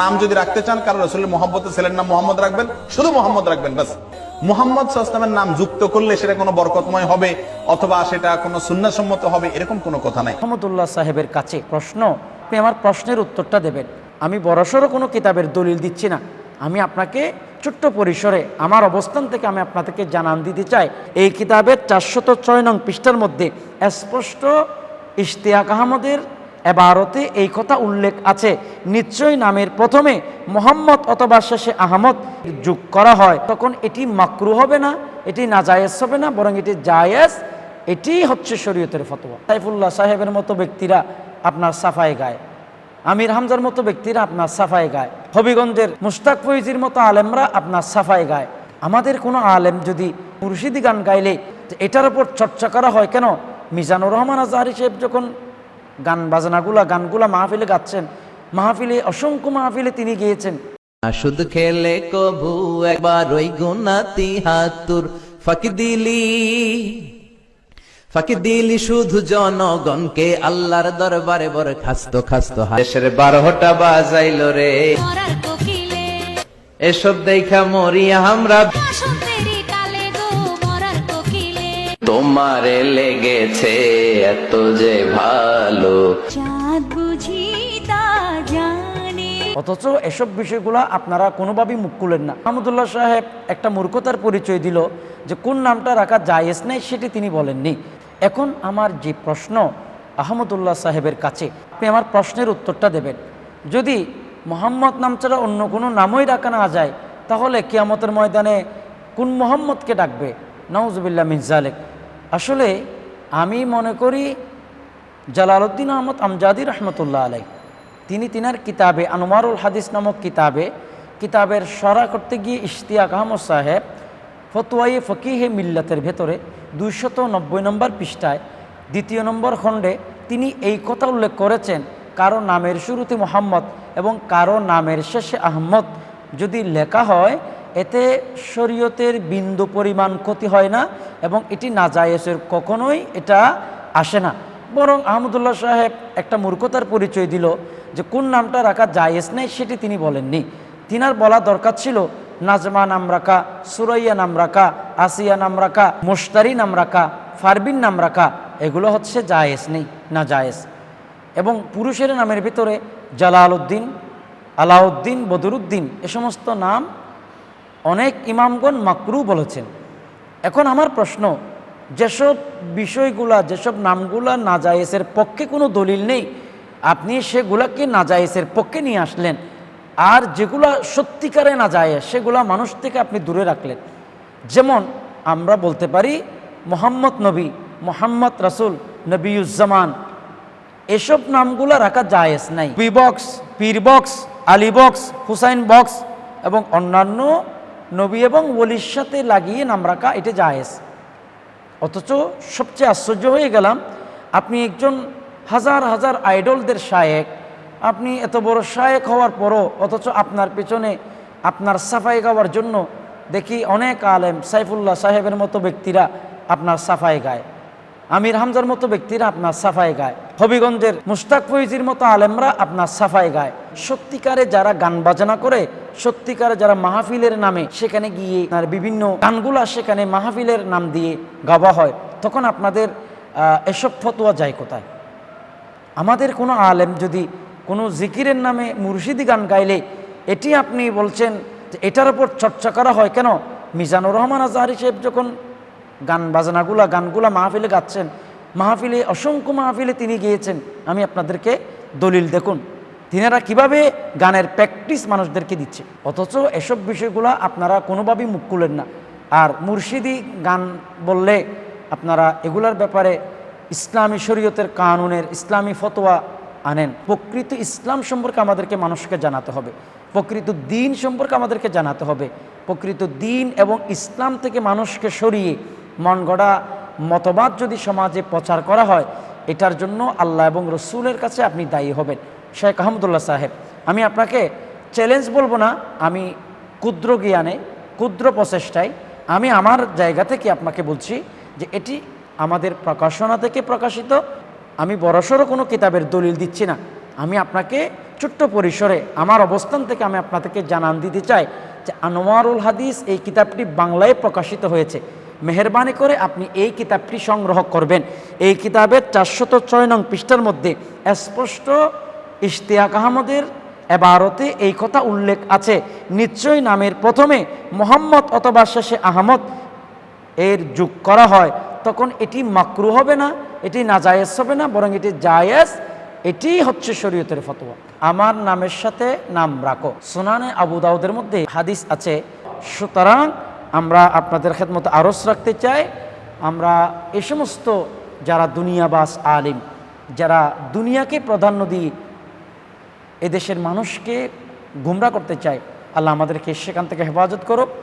নাম যদি রাখতে চান, কারণ রসুলের মোহাম্মতের ছেলের নাম মোহাম্মদ রাখবেন, শুধু মোহাম্মদ রাখবেন বাস মোহাম্মদ সাল্লামের নাম যুক্ত করলে সেটা কোনো বরকতময় হবে, অথবা সেটা কোনো সুন্নাসম্মত হবে, এরকম কোনো কথা নাই। রহমতুল্লাহ সাহেবের কাছে প্রশ্ন, আপনি আমার প্রশ্নের উত্তরটা দেবেন। আমি বড়সড় কোনো কিতাবের দলিল দিচ্ছি না। আমি আপনাকে ছোট্ট পরিসরে আমার অবস্থান থেকে আমি আপনাদেরকে জানান দিতে চাই। এই কিতাবের চারশত ছয় নং পৃষ্ঠার মধ্যে স্পষ্ট ইশতিয়াক আহমদের এবারতে এই কথা উল্লেখ আছে। নিশ্চয়ই নামের প্রথমে মোহাম্মদ অথবা শেষে আহমদ যোগ করা হয়। তখন এটি মাকরু হবে না, এটি নাজায়েজ হবে না, বরং এটি জায়েজ, এটি হচ্ছে শরীয়তের ফতোয়া। সাইফুল্লাহ সাহেবের মতো ব্যক্তিরা আপনার সাফাই গায়। আমির হামজার মতো ব্যক্তিরা আপনার সাফাই গায়। হবিগঞ্জের মুস্তাক ফৈজির মতো আলেমরা আপনার সাফাই গায়। আমাদের কোনো আলেম যদি মুর্শিদি গান গাইলে, এটার উপর চর্চা করা হয় কেন? মিজানুর রহমান আজহারি সাহেব যখন গান বাজনাগুলা গানগুলা মাহফিলে গাচ্ছেন। মাহফিলে অসংখ্য মাহফিলে তিনি গিয়েছেন। শুধ খেলে কবু একবার ওই গুনাতি হাতুর। ফাঁকি দিলি ফাঁকি দিলি শুধু জনগণকে আল্লাহর দরবারে বড় খাস্ত খাস্ত দেশের বারোটা বাজাইল রে। এসব দেখা মরি আমরা তোমারে লেগেছে এত যে ভালো। চাঁদ বুঝি অথচ এসব বিষয়গুলো আপনারা কোনোভাবেই মুখ খুলেন না। আহমদুল্লাহ সাহেব একটা মূর্খতার পরিচয় দিল যে কোন নামটা রাখা জায়েজ নেই সেটি তিনি বলেননি। এখন আমার যে প্রশ্ন আহমদুল্লাহ সাহেবের কাছে আপনি আমার প্রশ্নের উত্তরটা দেবেন। যদি মোহাম্মদ নাম ছাড়া অন্য কোনো নামই রাখা না যায় তাহলে কিয়ামতের ময়দানে কোন মোহাম্মদকে ডাকবে? নওয়াজবিল্লা মির্জালেক আসলে আমি মনে করি জালালউদ্দিন আহমদ আমজাদি রহমতুল্লাহ আলাই তিনি তিনার কিতাবে আনোয়ারুল হাদিস নামক কিতাবে, কিতাবের সরা করতে গিয়ে ইশতিয়াক আহমদ সাহেব ফতোয়াই ফকিহে মিল্লাতের ভেতরে দুইশত নব্বই নম্বর পৃষ্ঠায় দ্বিতীয় নম্বর খণ্ডে তিনি এই কথা উল্লেখ করেছেন, কারও নামের শুরুতে মোহাম্মদ এবং কারও নামের শেষে আহমদ। যদি লেখা হয় এতে শরীয়তের বিন্দু পরিমাণ ক্ষতি হয় না এবং এটি নাজায়েসের কখনোই এটা আসে না। বরং আহমদুল্লাহ সাহেব একটা মূর্খতার পরিচয় দিল যে কোন নামটা রাখা জায়েজ নেই সেটি তিনি বলেননি। তিনার বলা দরকার ছিল, নাজমা নাম রাখা, সুরাইয়া নাম রাখা, আসিয়া নাম রাখা মোস্তারি নাম রাখা, ফারবিন নাম রাখা, এগুলো হচ্ছে জায়েজ নেই, না জায়েজ। এবং পুরুষের নামের ভিতরে জালাল উদ্দিন আলাউদ্দিন, বদরুদ্দিন, এ সমস্ত নাম অনেক ইমামগণ মাকরু বলেছেন। এখন আমার প্রশ্ন, যেসব বিষয়গুলা, যেসব নামগুলা নাজায়েসের পক্ষে কোনো দলিল নেই, আপনি সেগুলাকে নাজায়েসের পক্ষে নিয়ে আসলেন, আর যেগুলা সত্যিকারে নাজায়েজ, সেগুলা মানুষ থেকে আপনি দূরে রাখলেন। যেমন আমরা বলতে পারি, মোহাম্মদ নবী, মোহাম্মদ রাসুল, নবীউজ্জামান, এসব নামগুলো রাখা জায়েজ নাই। পি box, Pir box, Ali box, Hussain box এবং অন্যান্য নবী এবং ওলির সাথে লাগিয়ে নাম রাখা, এটা জায়েজ। অথচ সবচেয়ে আশ্চর্য হয়ে গেলাম, আপনি একজন হাজার হাজার আইডলদের শায়েক, আপনি এত বড় শায়েক হওয়ার পরও অথচ আপনার পেছনে আপনার সাফাই গাওয়ার জন্য দেখি অনেক আলেম সাইফুল্লাহ সাহেবের মতো ব্যক্তিরা আপনার সাফাই গায়। আমির হামজার মতো ব্যক্তিরা আপনার সাফাই গায়। হবিগঞ্জের মুস্তাক ফৈজির মতো আলেমরা আপনার সাফাই গায়। সত্যিকারে যারা গান বাজনা করে, সত্যিকারে যারা মাহফিলের নামে সেখানে গিয়ে তার বিভিন্ন গানগুলা সেখানে মাহফিলের নাম দিয়ে গাওয়া হয়, তখন আপনাদের এসব ফতোয়া যায় কোথায়? আমাদের কোনো আলেম যদি কোনো জিকিরের নামে মুর্শিদি গান গাইলে, এটি আপনি বলছেন যে এটার উপর চর্চা করা হয় কেন? মিজানুর রহমান আজহারি সাহেব যখন গান বাজনাগুলা, গানগুলা মাহফিলে গাচ্ছেন। মাহফিলে, অসংখ্য মাহফিলে তিনি গিয়েছেন। আমি আপনাদেরকে দলিল দেখুন। তিনারা কীভাবে গানের প্র্যাকটিস মানুষদেরকে দিচ্ছে? অথচ এসব বিষয়গুলো আপনারা কোনোভাবেই মুখ খুলেন না। আর মুর্শিদি গান বললে আপনারা এগুলার ব্যাপারে ইসলামী শরীয়তের কানুনের, ইসলামী ফতোয়া আনেন। প্রকৃত ইসলাম সম্পর্কে আমাদেরকে মানুষকে জানাতে হবে। প্রকৃত দিন সম্পর্কে আমাদেরকে জানাতে হবে। প্রকৃত দিন এবং ইসলাম থেকে মানুষকে সরিয়ে মন গড়া মতবাদ যদি সমাজে প্রচার করা হয়, এটার জন্য আল্লাহ এবং রসুলের কাছে আপনি দায়ী হবেন। শেখ আহমদুল্লাহ সাহেব, আমি আপনাকে চ্যালেঞ্জ বলব না, আমি ক্ষুদ্র জ্ঞানে, ক্ষুদ্র প্রচেষ্টায়, আমি আমার জায়গা থেকে আপনাকে বলছি যে এটি আমাদের প্রকাশনা থেকে প্রকাশিত। আমি বড়সড় কোনো কিতাবের দলিল দিচ্ছি না। আমি আপনাকে ছোট্ট পরিসরে আমার অবস্থান থেকে আমি আপনাদেরকে জানান দিতে চাই যে আনোয়ারুল হাদিস এই কিতাবটি বাংলায় প্রকাশিত হয়েছে। মেহরবানি করে আপনি এই কিতাবটি সংগ্রহ করবেন। এই কিতাবের চারশত ছয় নং পৃষ্ঠার মধ্যে স্পষ্ট ইশতিয়াক আহমদের এবারতে এই কথা উল্লেখ আছে। নিশ্চয়ই নামের প্রথমে মোহাম্মদ অথবা শেষে আহমদ এর যোগ করা হয়। তখন এটি মাকরু হবে না, এটি নাজায়েজ হবে না, বরং এটি জায়েজ এটি হচ্ছে শরীয়তের ফতোয়া। আমার নামের সাথে নাম রাখো। সোনানে আবু দাউদের মধ্যে হাদিস আছে, সুতরাং আমরা আপনাদের খেদমত আরস রাখতে চাই। আমরা এ সমস্ত যারা দুনিয়াবাস আলিম, যারা দুনিয়াকে প্রাধান্য দিয়ে এদেশের মানুষকে গুমরা করতে চায়, আল্লাহ আমাদেরকে সেখান থেকে হেফাজত করুক।